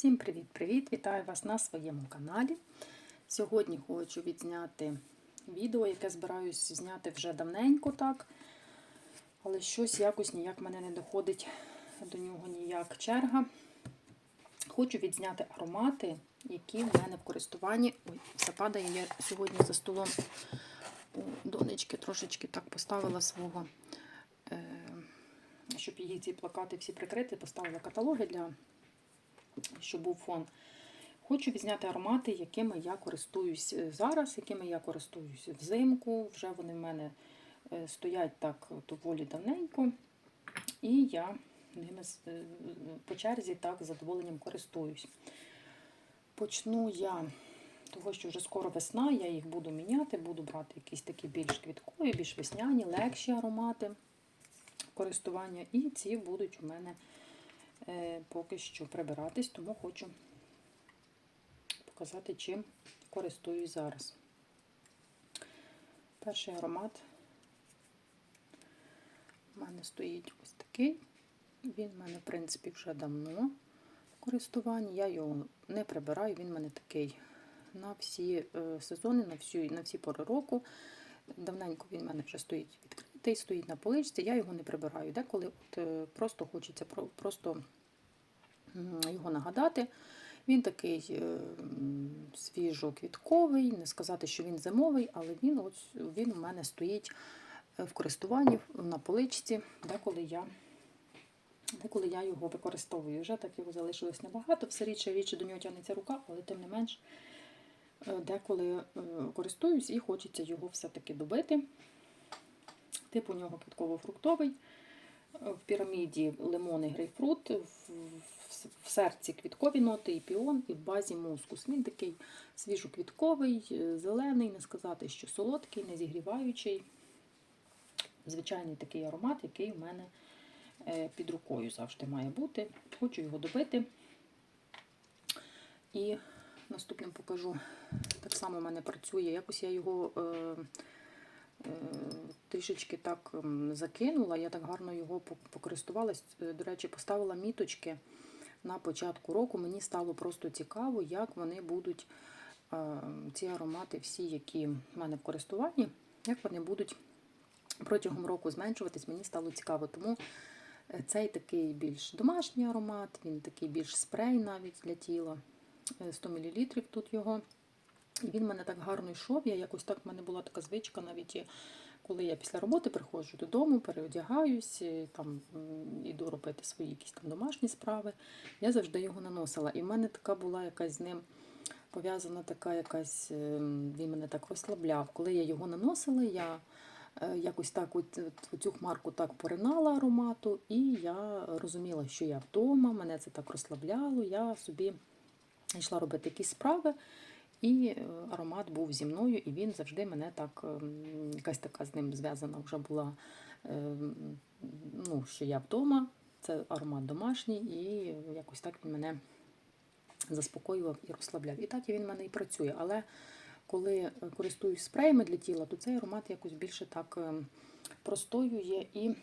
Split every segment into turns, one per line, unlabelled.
Всім привіт-привіт! Вітаю вас на своєму каналі. Сьогодні хочу відзняти відео, яке збираюсь зняти вже давненько так. Але щось якось ніяк мене не доходить до нього ніяк черга. Хочу відзняти аромати, які в мене в користуванні. Ой, все падає. Я сьогодні за столом у донечки трошечки так поставила свого, е, щоб її ці плакати всі прикрити, поставила каталоги для щоб був фон. Хочу відзняти аромати, якими я користуюсь зараз, якими я користуюсь взимку. Вже вони в мене е, стоять так доволі давненько. І я ними е, по черзі так з задоволенням користуюсь. Почну я того, що вже скоро весна, я їх буду міняти, буду брати якісь такі більш квіткові, більш весняні, легші аромати користування. І ці будуть у мене е, поки що прибиратись, тому хочу показати, чим користуюсь зараз. Перший аромат у мене стоїть ось такий. Він в мене, в принципі, вже давно в користуванні. Я його не прибираю, він в мене такий на всі е, сезони, на всі, на всі пори року. Давненько він в мене вже стоїть відкритий, стоїть на поличці, я його не прибираю. Деколи от, е, просто хочеться просто його нагадати. Він такий е, свіжо-квітковий, не сказати, що він зимовий, але він от, він у мене стоїть в користуванні на поличці, деколи я деколи я його використовую. Вже так його залишилось небагато, все рідше рідше до нього тягнеться рука, але тим не менш деколи користуюсь і хочеться його все-таки добити. Тип у нього квітково-фруктовий. В піраміді лимон і грейпфрут, в серці квіткові ноти, і піон, і в базі мускус. Він такий свіжоквітковий, зелений, не сказати, що солодкий, не зігріваючий. Звичайний такий аромат, який в мене під рукою завжди має бути. Хочу його добити. І наступним покажу. Так само в мене працює. Якось я його е, е, трішечки так закинула, я так гарно його покористувалась. До речі, поставила міточки на початку року. Мені стало просто цікаво, як вони будуть, е, ці аромати, всі, які в мене в користуванні, як вони будуть протягом року зменшуватись, мені стало цікаво. Тому цей такий більш домашній аромат, він такий більш спрей навіть для тіла. 100 мл тут його. Він мене так гарно йшов. Я якось так в мене була така звичка, навіть коли я після роботи приходжу додому, переодягаюсь, там іду робити свої якісь там домашні справи. Я завжди його наносила. І в мене така була якась з ним пов'язана така якась, ем, він мене так розслабляв. Коли я його наносила, я е, якось так от, цю хмарку так поринала аромату, і я розуміла, що я вдома, мене це так розслабляло, я собі йшла робити якісь справи, і е, аромат був зі мною, і він завжди мене так, ем, якась така з ним зв'язана вже була, ем, ну, що я вдома, це аромат домашній, і якось так він мене заспокоював і розслабляв. І так він в мене і працює. Але коли користуюсь спреями для тіла, то цей аромат якось більше так ем, простоює і.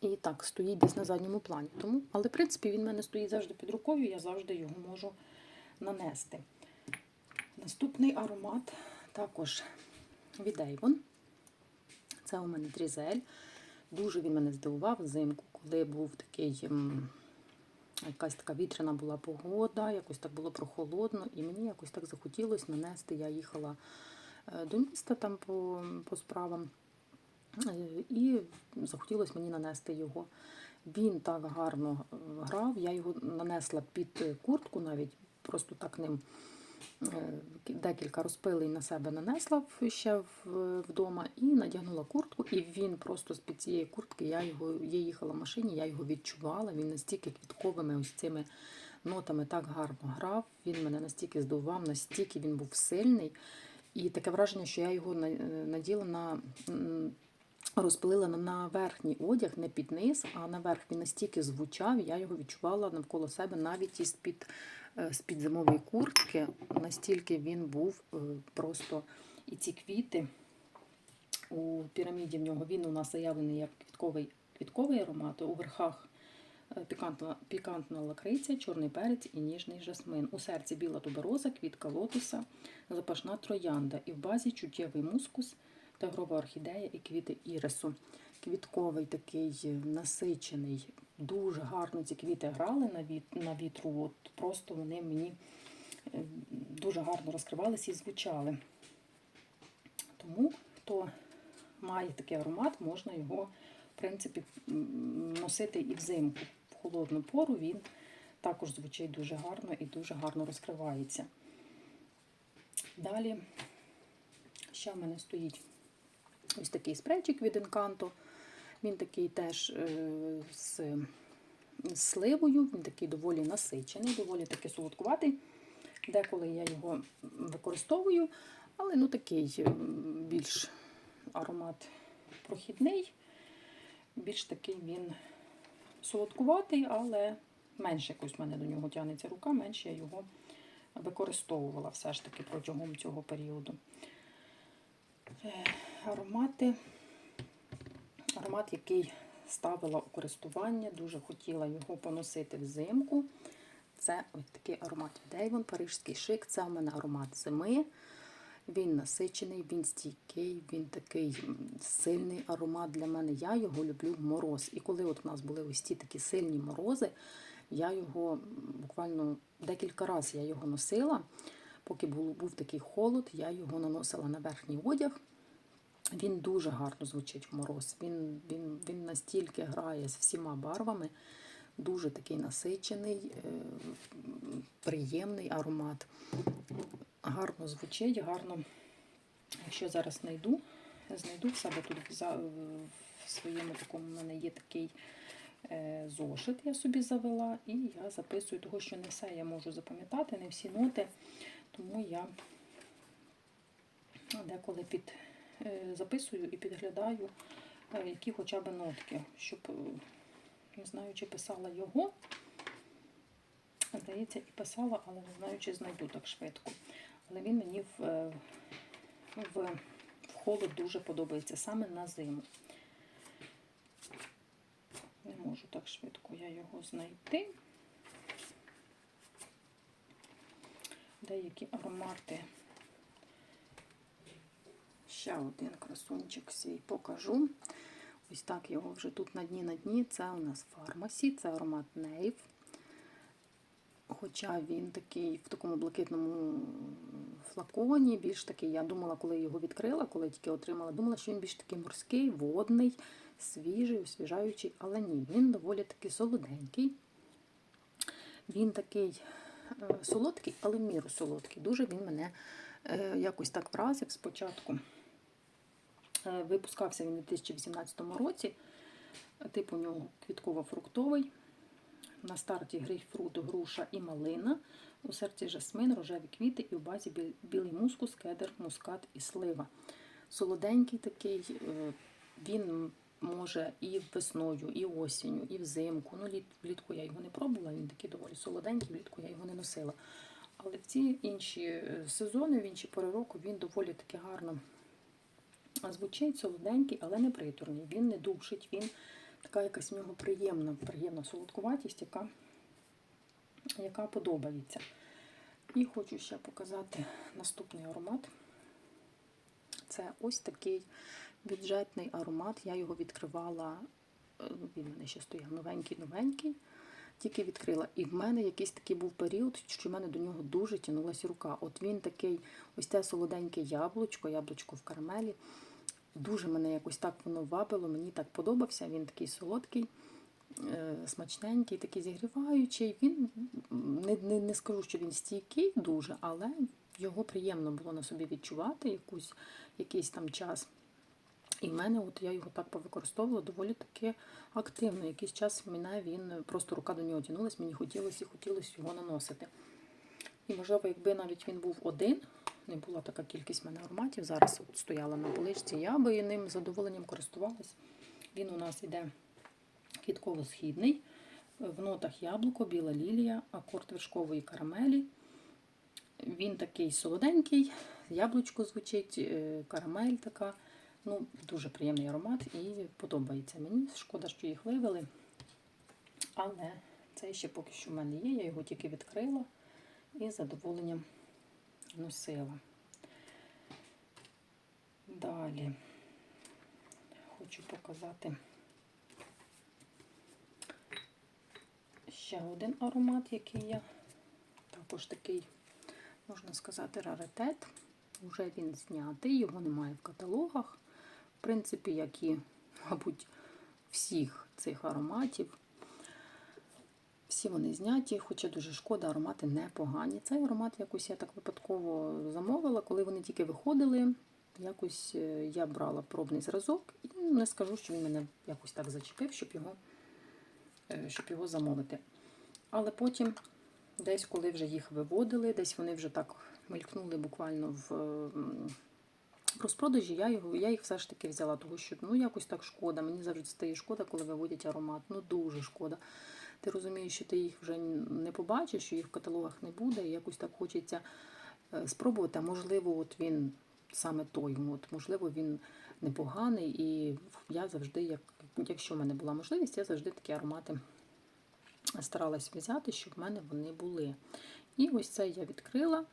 І так, стоїть десь на задньому плані. Тому, Але, в принципі, він в мене стоїть завжди під рукою, я завжди його можу нанести. Наступний аромат також від Avon. Це у мене трізель. Дуже він мене здивував взимку, коли був такий, якась така вітряна була погода, якось так було прохолодно, і мені якось так захотілося нанести. Я їхала е, до міста там по, по справам. Е, і захотілося мені нанести його. Він так гарно грав, я його нанесла під куртку, навіть просто так ним декілька розпилень на себе нанесла ще вдома і надягнула куртку, і він просто з-під цієї куртки, я його, я їхала в машині, я його відчувала. Він настільки квітковими ось цими нотами так гарно грав. Він мене настільки здивував, настільки він був сильний. І таке враження, що я його наділа на розпилила на верхній одяг, не під низ, а наверх він настільки звучав, я його відчувала навколо себе навіть із під е, з під зимової куртки, настільки він був е, просто і ці квіти у піраміді в нього він у нас заявлений як квітковий квітковий аромат, у верхах е, пікантна, пікантна лакриця, чорний перець і ніжний жасмин. У серці біла тубероза, квітка лотоса, запашна троянда. І в базі чуттєвий мускус, тигрова орхідея і квіти ірису. Квітковий такий е, насичений. Дуже гарно ці квіти грали на, віт, на вітру. От просто вони мені е, дуже гарно розкривалися і звучали. Тому, хто має такий аромат, можна його, в принципі, носити і взимку. В холодну пору він також звучить дуже гарно і дуже гарно розкривається. Далі ще в мене стоїть ось такий спрейчик від Encanto. Він такий теж е, з, сливою, він такий доволі насичений, доволі такий солодкуватий. Деколи я його використовую, але ну такий е, більш аромат прохідний, більш такий він солодкуватий, але менше якось в мене до нього тягнеться рука, менше я його використовувала все ж таки протягом цього періоду. Е, Аромати, аромат, який ставила у користування, дуже хотіла його поносити взимку. Це ось такий аромат Avon, парижський шик. Це у мене аромат зими. Він насичений, він стійкий, він такий сильний аромат для мене. Я його люблю в мороз. І коли от у нас були ось ті такі сильні морози, я його буквально декілька разів я його носила. Поки був, був такий холод, я його наносила на верхній одяг. Він дуже гарно звучить в мороз. Він, він, він настільки грає з всіма барвами, дуже такий насичений, е, приємний аромат. Гарно звучить, гарно. Якщо зараз знайду, знайду в себе тут в своєму такому в мене є такий е, зошит, я собі завела, і я записую того, що не все я можу запам'ятати, не всі ноти, тому я деколи під, записую і підглядаю, е, які хоча б нотки, щоб е, не знаю, чи писала його. Здається, і писала, але не знаю, чи знайду так швидко. Але він мені в, е, в, в холод дуже подобається саме на зиму. Не можу так швидко я його знайти. Деякі аромати. Ще один красунчик свій покажу. Ось так його вже тут на дні на дні. Це у нас фармасі, це аромат Нейв. Хоча він такий в такому блакитному флаконі, більш такий, я думала, коли його відкрила, коли тільки отримала, думала, що він більш такий морський, водний, свіжий, освіжаючий, але ні, він доволі такий солоденький. Він такий е, солодкий, але в міру солодкий. Дуже він мене е, якось так вразив спочатку. Е, Випускався він у 2018 році. Тип у нього квітково-фруктовий. На старті грейпфрут, груша і малина. У серці жасмин, рожеві квіти і в базі білий мускус, кедр, мускат і слива. Солоденький такий, е, він може і весною, і осінню, і взимку. Ну, літ, влітку я його не пробувала, він такий доволі солоденький, влітку я його не носила. Але в ці інші е, сезони, в інші пори року він доволі таки гарно звучить, солоденький, але не приторний. Він не душить, він така якась в нього приємна, приємна солодкуватість, яка, яка подобається. І хочу ще показати наступний аромат. Це ось такий бюджетний аромат. Я його відкривала, е, він в мене ще стояв новенький-новенький. Тільки відкрила. І в мене якийсь такий був період, що в мене до нього дуже тянулася рука. От він такий, ось те солоденьке яблучко, яблучко в карамелі. Дуже мене якось так воно вабило, мені так подобався. Він такий солодкий, е, смачненький, такий зігріваючий. Він не, не, не скажу, що він стійкий дуже, але його приємно було на собі відчувати якусь, якийсь там час. І в мене, от я його так повикористовувала доволі таки активно. Якийсь час мене він просто рука до нього тянулась, мені хотілося і хотілося його наносити. І, можливо, якби навіть він був один, не була така кількість в мене ароматів, зараз от стояла на поличці, я би ним задоволенням користувалась. Він у нас іде квітково-східний, в нотах яблуко, біла лілія, акорд вершкової карамелі. Він такий солоденький, яблучко звучить, е, карамель така. Ну, Дуже приємний аромат і подобається мені. Шкода, що їх вивели. Але цей ще поки що в мене є, я його тільки відкрила і задоволенням носила. Далі хочу показати ще один аромат, який я також такий, можна сказати, раритет. Уже він знятий, його немає в каталогах. В принципі, як і, мабуть, всіх цих ароматів. Всі вони зняті, хоча дуже шкода, аромати непогані. Цей аромат якось я так випадково замовила, коли вони тільки виходили. Якось е, я брала пробний зразок і не скажу, що він мене якось так зачепив, щоб його, е, щоб його замовити. Але потім, десь, коли вже їх виводили, десь вони вже так мелькнули буквально в розпродажі, я, його, я їх все ж таки взяла, тому що ну, якось так шкода. Мені завжди стає шкода, коли виводять аромат. Ну дуже шкода. Ти розумієш, що ти їх вже не побачиш, що їх в каталогах не буде, і якось так хочеться е, спробувати. А можливо, от він саме той, от, можливо, він непоганий, і я завжди, як, якщо в мене була можливість, я завжди такі аромати старалась взяти, щоб в мене вони були. І ось цей я відкрила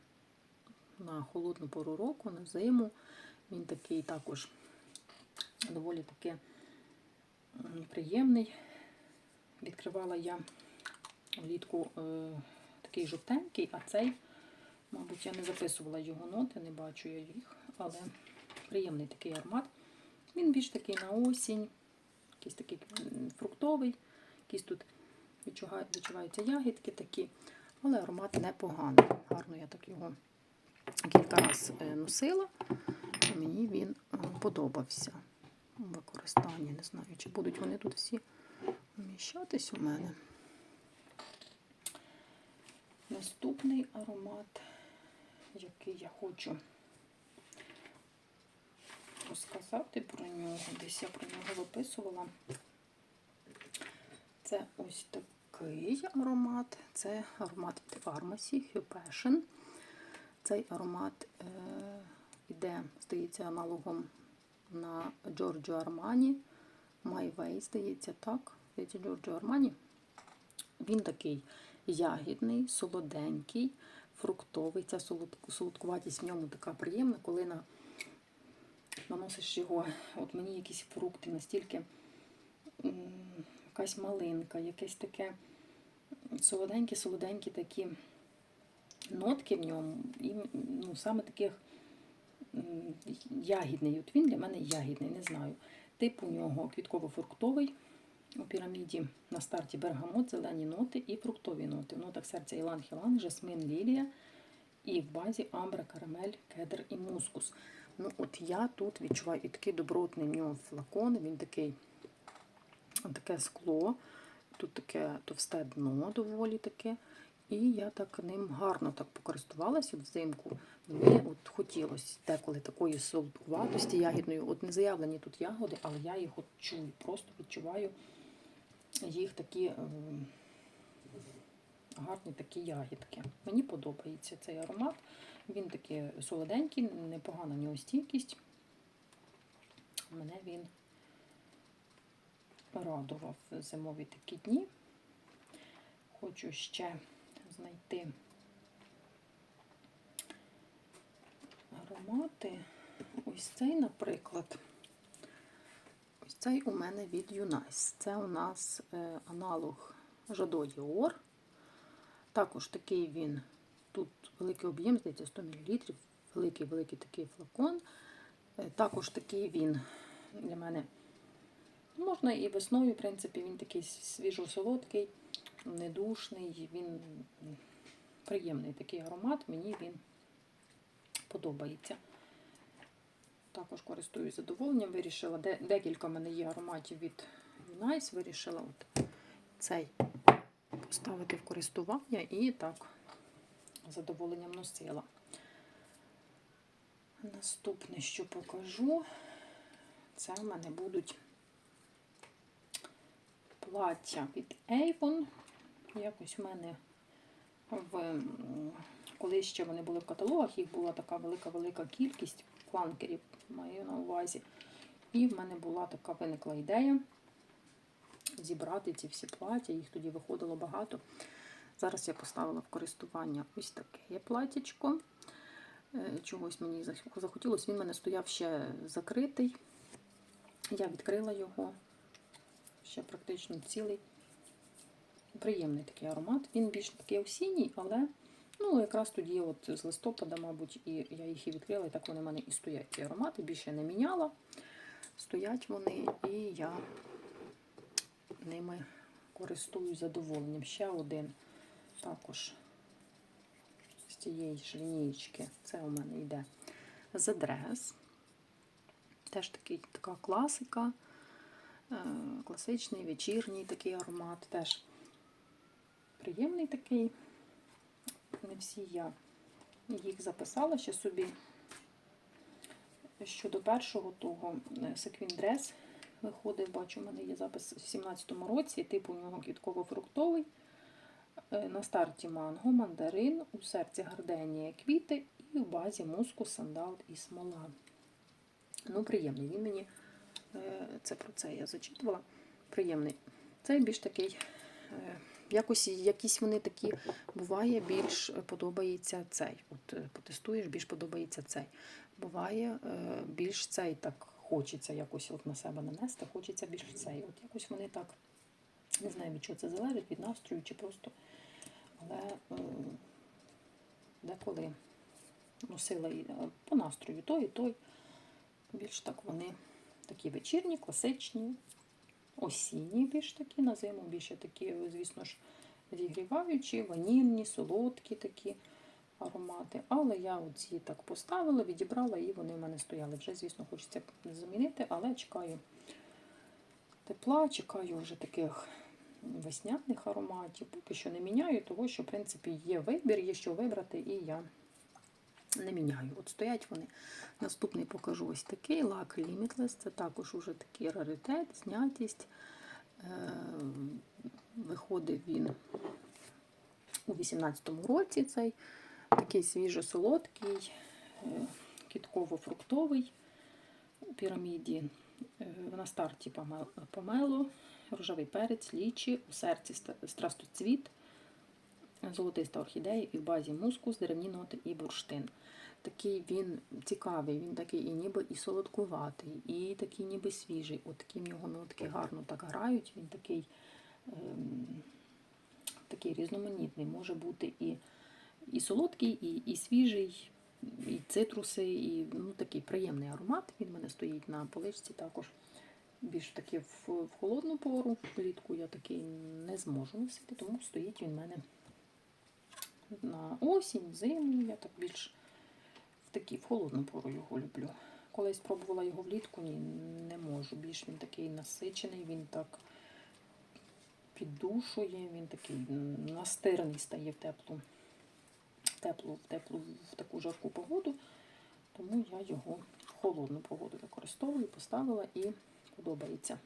на холодну пору року, на зиму. Він такий також доволі таки приємний. Відкривала я влітку е, такий жовтенький, а цей, мабуть, я не записувала його ноти, не бачу я їх, але приємний такий аромат. Він більш такий на осінь, якийсь такий фруктовий, якісь тут відчуваються ягідки такі, але аромат непоганий. Гарно я так його кілька разів е, носила, і мені він е, подобався у використанні. Не знаю, чи будуть вони тут всі вміщатись у мене. Наступний аромат, який я хочу розказати про нього, десь я про нього виписувала. Це ось такий аромат. Це аромат від Pharmacy Hue Passion. Цей аромат е, іде, здається, аналогом на Giorgio Armani. My Way, здається, так. Здається, Giorgio Armani. Він такий ягідний, солоденький, фруктовий. Ця солодкуватість в ньому така приємна, коли на, наносиш його, от мені якісь фрукти настільки якась малинка, якесь таке солоденькі-солоденькі такі нотки в ньому. І ну, саме таких ягідний. От він для мене ягідний, не знаю. Тип у нього квітково-фруктовий. У піраміді на старті бергамот, зелені ноти і фруктові ноти. В нотах серця іланг-іланг, жасмин, лілія. І в базі амбра, карамель, кедр і мускус. Ну, от я тут відчуваю і такий добротний в нього флакон. Він такий, таке скло, тут таке товсте дно доволі таке. І я так ним гарно так покористувалася взимку. Мені от хотілося деколи такої солодкуватості ягідної. От не заявлені тут ягоди, але я їх от чую, просто відчуваю їх такі е, гарні такі ягідки. Мені подобається цей аромат. Він такий солоденький, непогана в нього стійкість. Мене він радував зимові такі дні. Хочу ще знайти аромати. Ось цей, наприклад. Цей у мене від Юнайс. Це у нас е, аналог Жадо Діор. Також такий він, тут великий об'єм, здається, 100 мл, великий-великий такий флакон. Е, Також такий він для мене можна і весною, в принципі, він такий свіжо-солодкий, недушний, він приємний такий аромат, мені він подобається. Також користуюсь задоволенням. Вирішила, де, декілька в мене є ароматів від Nice, вирішила от цей поставити в користування і так задоволенням носила. Наступне, що покажу, це в мене будуть плаття від Avon. Якось в мене в коли ще вони були в каталогах, їх була така велика-велика кількість фланкерів, маю на увазі. І в мене була така виникла ідея зібрати ці всі плаття, їх тоді виходило багато. Зараз я поставила в користування ось таке платічко. Е, Чогось мені захотілося. Він в мене стояв ще закритий. Я відкрила його ще практично цілий. Приємний такий аромат. Він більш такий осінній, але ну, якраз тоді, от з листопада, мабуть, і я їх і відкрила, і так вони в мене і стоять. Ці аромати більше не міняла. Стоять вони, і я ними користуюсь задоволенням. Ще один також з цієї ж лінієчки. Це у мене йде Dress. Теж такий, така класика, е, класичний, вечірній такий аромат. Теж приємний такий. Не всі я їх записала ще собі. Щодо першого того секвін дрес виходив, бачу, у мене є запис в 17-му році, типу у нього квітково-фруктовий. Е, На старті манго, мандарин, у серці гарденія квіти і в базі муску, сандал і смола. Ну, приємний. Він мені, е, це про це я зачитувала. Приємний. Цей більш такий, е, якось якісь вони такі, буває, більш подобається цей. От е, потестуєш, більш подобається цей. Буває, е, більш цей так хочеться якось от на себе нанести, хочеться більш цей. От якось вони так, не знаю, від чого це залежить, від настрою чи просто. Але е, деколи носила е, по настрою той і той. Більш так вони такі вечірні, класичні, осінні більш такі, на зиму більше такі, звісно ж, зігріваючі, ванільні, солодкі такі аромати. Але я оці так поставила, відібрала і вони в мене стояли. Вже, звісно, хочеться замінити, але чекаю тепла, чекаю вже таких весняних ароматів. Поки що не міняю, того що, в принципі, є вибір, є що вибрати, і я не міняю. От стоять вони. Наступний покажу ось такий лак Limitless. Це також уже такий раритет, знятість. Е, Виходив він у 18-му році цей такий свіжо-солодкий, е, кітково-фруктовий у піраміді. Е, На старті поме- помело, рожевий перець, лічі, у серці ст- страстоцвіт, золотиста орхідея і в базі мускус, деревні ноти і бурштин. Такий він цікавий, він такий і ніби і солодкуватий, і такий ніби свіжий. От такі в нього нотки гарно так грають. Він такий, ем, такий різноманітний. Може бути і, і солодкий, і, і свіжий, і цитруси, і ну, такий приємний аромат. Він в мене стоїть на поличці також. Більш таки в, в холодну пору. Влітку я такий не зможу носити, тому стоїть він в мене на осінь, зиму. Я так більш в такі в холодну пору його люблю. Коли спробувала його влітку, ні, не можу. Більш він такий насичений, він так піддушує, він такий настирний стає в теплу, теплу, в теплу, в таку жарку погоду. Тому я його в холодну погоду використовую, поставила і подобається.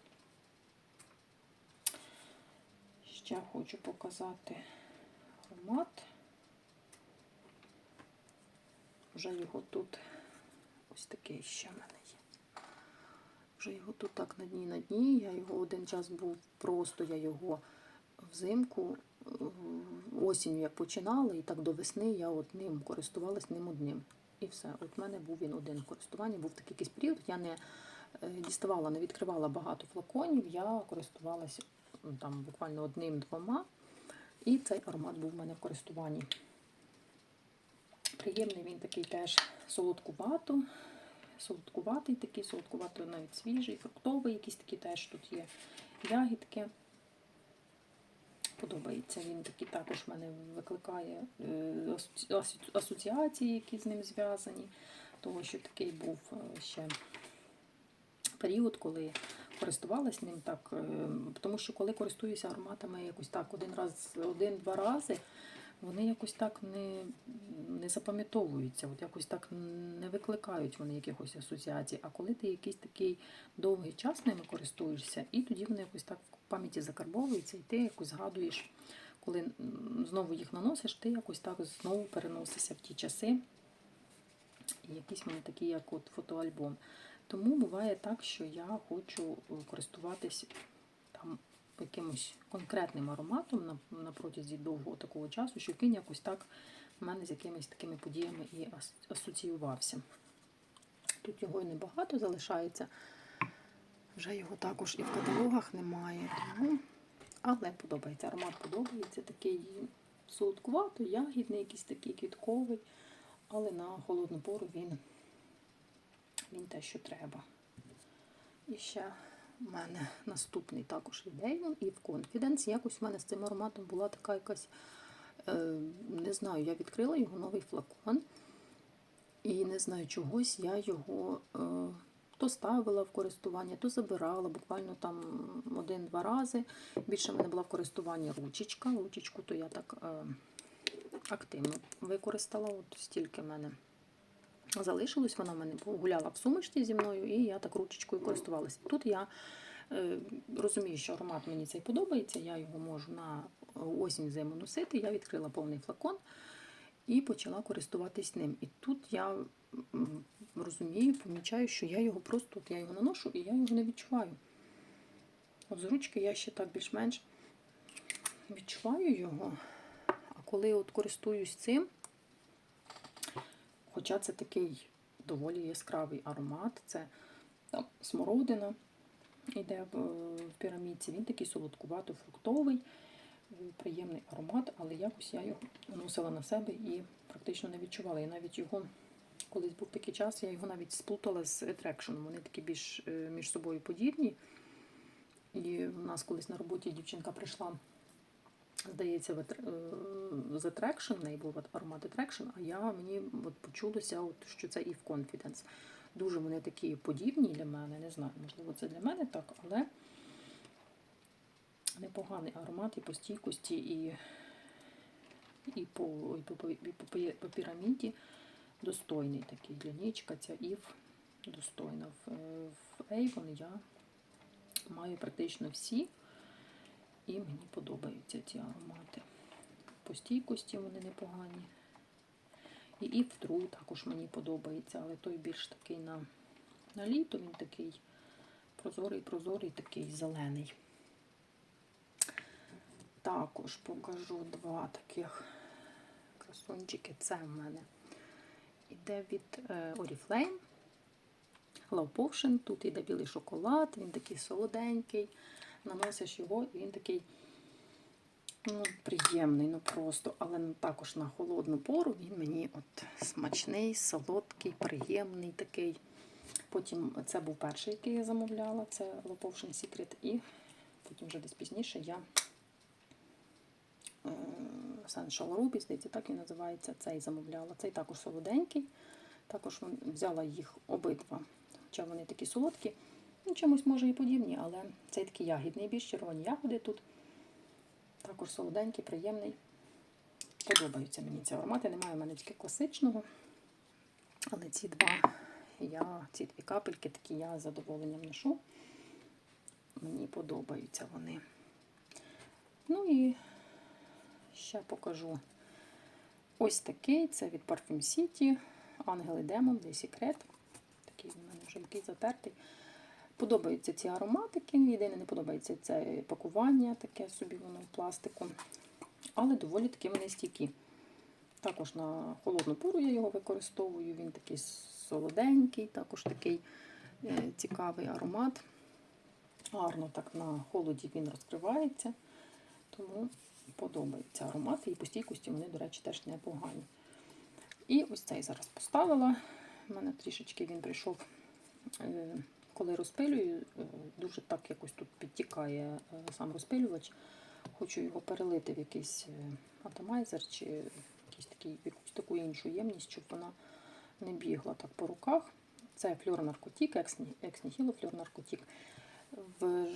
Ще хочу показати аромат. Вже його тут ось такий ще в мене є. Вже його тут так на дні на дні. Я його один час був просто, я його взимку, е, осінню як починала, і так до весни я от ним користувалась ним одним. І все. От в мене був він один в користуванні, був такий якийсь період. Я не е, діставала, не відкривала багато флаконів, я користувалася там буквально одним-двома. І цей аромат був в мене в користуванні. Приємний він такий теж солодкувато, солодкуватий такий, солодкувато навіть свіжий, фруктовий, якісь такі теж тут є ягідки. Подобається він такий також в мене викликає е, асоці- асоці- асоціації, які з ним зв'язані. Тому що такий був е, ще період, коли користувалась ним так. е, Тому що коли користуюся ароматами якось так один раз, один-два рази, вони якось так не, не запам'ятовуються, от якось так не викликають вони якихось асоціацій. А коли ти якийсь такий довгий час ними користуєшся, і тоді вони якось так в пам'яті закарбовуються, і ти якось згадуєш, коли знову їх наносиш, ти якось так знову переносишся в ті часи. І якісь вони такі, як от фотоальбом. Тому буває так, що я хочу е, користуватись там якимось конкретним ароматом на, протязі довгого такого часу, щоб він якось так в мене з якимись такими подіями і асоціювався. Тут його і небагато залишається. Вже його також і в каталогах немає. Тому... Але подобається. Аромат подобається. Такий солодкувато, ягідний, якийсь такий квітковий. Але на холодну пору він, він те, що треба. І ще в мене наступний також від Avon і в Confidence. Якось в мене з цим ароматом була така якась, е, не знаю, я відкрила його новий флакон. І не знаю чогось, я його е, то ставила в користування, то забирала, буквально там один-два рази. Більше в мене була в користуванні ручечка. Ручечку то я так е, активно використала. От стільки в мене залишилось. Вона в мене гуляла в сумочці зі мною, і я так ручечкою користувалася. Тут я е, розумію, що аромат мені цей подобається. Я його можу на осінь зиму носити. Я відкрила повний флакон і почала користуватись ним. І тут я розумію, помічаю, що я його просто от я його наношу і я його не відчуваю. От з ручки я ще так більш-менш відчуваю його. А коли от користуюсь цим, хоча це такий доволі яскравий аромат, це там, смородина йде в, в пірамідці, він такий солодкувато-фруктовий приємний аромат, але якось я його наносила на себе і практично не відчувала. Я навіть його, колись був такий час, я його навіть сплутала з Attraction. Вони такі більш е, між собою подібні. І в нас колись на роботі дівчинка прийшла, здається, е, з Attraction, в неї був аромат Attraction, а я мені от почулося, от, що це і в Confidence. Дуже вони такі подібні для мене, не знаю, можливо, це для мене так, але непоганий аромат і по стійкості, і, і, по, і, по, і по, по піраміді достойний такий лінічка, ця Ів достойна. В, в Avon я маю практично всі, і мені подобаються ці аромати. По стійкості вони непогані. І True також мені подобається, але той більш такий на, на літо, він такий прозорий, прозорий, такий зелений. Також покажу два таких красунчики. Це в мене іде від е, Oriflame. Love Potion. Тут іде білий шоколад, він такий солоденький. Наносиш його, і він такий ну, приємний, ну просто, але також на холодну пору він мені от смачний, солодкий, приємний такий. Потім це був перший, який я замовляла, це Love Secret. І потім вже десь пізніше я е, Essential Ruby, здається, так він називається. Цей замовляла. Цей також солоденький. Також взяла їх обидва. Хоча вони такі солодкі. Ну, чимось може і подібні, але цей такий ягідний, більш червоні ягоди тут. Також солоденький, приємний. Подобаються мені ці аромати. Немає в мене тільки класичного. Але ці два, я, ці дві капельки такі я з задоволенням ношу. Мені подобаються вони. Ну і ще покажу ось такий. Це від Parfum City. Ангел і Демон, де секрет. Такий в мене вже який затертий. Подобаються ці ароматики. Єдине не подобається це пакування, таке собі воно в пластику. Але доволі таки вони стійкі. Також на холодну пору я його використовую. Він такий солоденький, також такий е, цікавий аромат. Гарно так на холоді він розкривається. Тому подобаються аромати. І по стійкості вони, до речі, теж непогані. І ось цей зараз поставила. У мене трішечки він прийшов, е, коли розпилюю, е, дуже так якось тут підтікає е, сам розпилювач. Хочу його перелити в якийсь е, атомайзер чи якийсь такий, якусь таку іншу ємність, щоб вона не бігла так по руках. Це флюр наркотік, екснігіло флюр наркотік. В,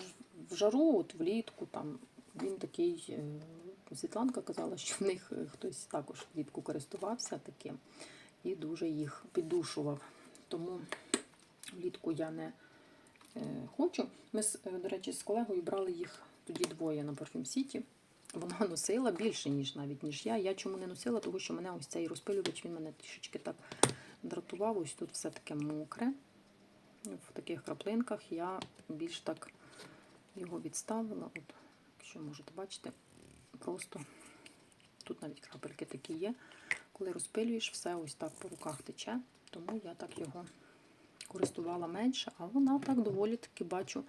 в жару, от влітку, там він такий. Світланка казала, що в них хтось також влітку користувався таким і дуже їх піддушував. Тому влітку я не хочу. Ми, е, до речі, з колегою брали їх тоді двоє на City. Вона носила більше, ніж навіть ніж я. Я чому не носила, тому що мене ось цей розпилювач, він мене трішечки так дратував. Ось тут все таке мокре. В таких краплинках я більш так його відставила. От Якщо можете бачити, просто тут навіть крапельки такі є. Коли розпилюєш, все ось так по руках тече, тому я так його користувала менше, а вона так доволі таки бачу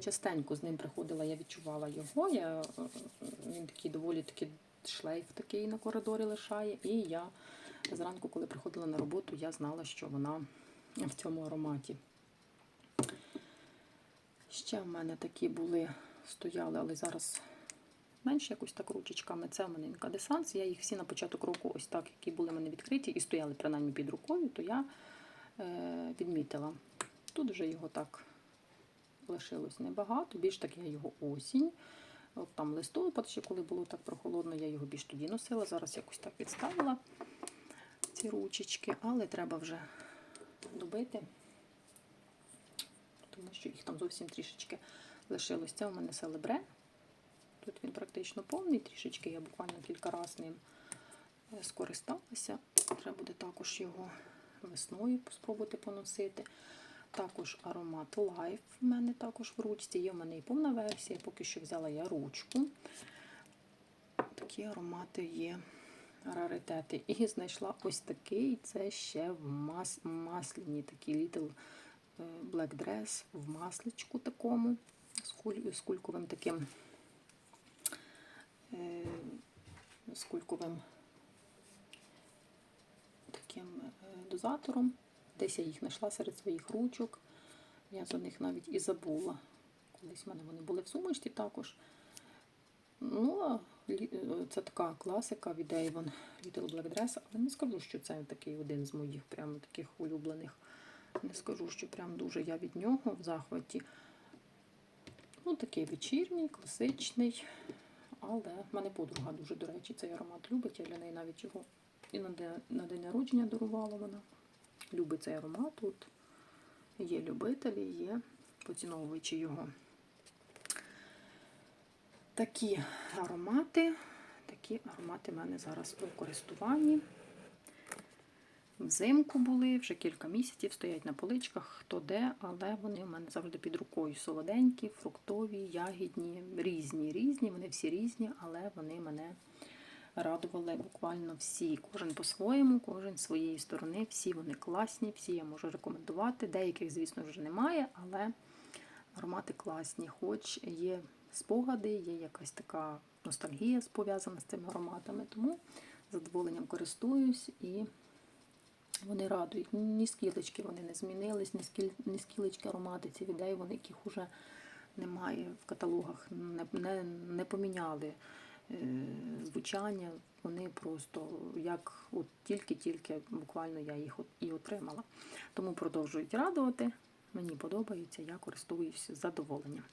частенько з ним приходила, я відчувала його. Я, е, він такий доволі таки шлейф такий на коридорі лишає. І я зранку, коли приходила на роботу, я знала, що вона в цьому ароматі. Ще в мене такі були, стояли, але зараз менше якось так ручечками. Це в мене інкадесанс. Я їх всі на початок року, ось так, які були в мене відкриті і стояли принаймні під рукою, то я відмітила. Тут вже його так лишилось небагато, більш так я його осінь. От там листопад, ще коли було так прохолодно, я його більш тоді носила. Зараз якось так відставила ці ручечки, але треба вже добити, тому що їх там зовсім трішечки лишилось. Це у мене селебре. Тут він практично повний, трішечки я буквально кілька разів ним е, скористалася. Треба буде також його весною спробувати поносити. Також аромат Life в мене також в ручці. Є в мене і повна версія, поки що взяла я ручку. Такі аромати є раритети. І знайшла ось такий, це ще в мас, масляні такі Little е, Black Dress в масличку такому, з, куль, з кульковим таким е, з кульковим таким е, дозатором. Десь я їх знайшла серед своїх ручок. Я за них навіть і забула. Колись в мене вони були в сумочці також. Ну, а це така класика від Avon Little Black Dress, але не скажу, що це такий один з моїх прямо таких улюблених. Не скажу, що прям дуже я від нього в захваті. Ну, такий вечірній, класичний. Але в мене подруга дуже, до речі, цей аромат любить. Я для неї навіть його і на день, на день народження дарувала вона. Любить цей аромат. Тут є любителі, є поціновувачі його. Такі аромати, такі аромати в мене зараз у користуванні. Взимку були, вже кілька місяців стоять на поличках, хто де, але вони в мене завжди під рукою. Солоденькі, фруктові, ягідні, різні, різні, вони всі різні, але вони мене радували буквально всі. Кожен по-своєму, кожен з своєї сторони, всі вони класні, всі я можу рекомендувати. Деяких, звісно, вже немає, але аромати класні. Хоч є спогади, є якась така ностальгія пов'язана з цими ароматами, тому задоволенням користуюсь і вони радують. Ні скілечки вони не змінились, ні, скілечки аромати ці від Avon, яких вже немає в каталогах, не, не, не поміняли звучання. Вони просто як от тільки-тільки буквально я їх і отримала. Тому продовжують радувати. Мені подобається, я користуюся задоволенням.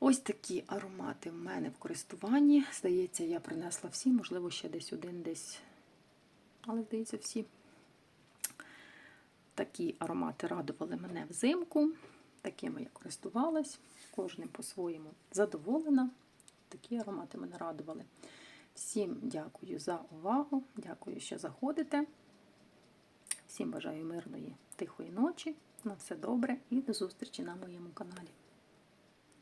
Ось такі аромати в мене в користуванні. Здається, я принесла всі, можливо, ще десь один, десь. Але, здається, всі такі аромати радували мене взимку. Такими я користувалась, кожним по-своєму задоволена. Такі аромати мене радували. Всім дякую за увагу, дякую, що заходите. Всім бажаю мирної, тихої ночі. На все добре і до зустрічі на моєму каналі.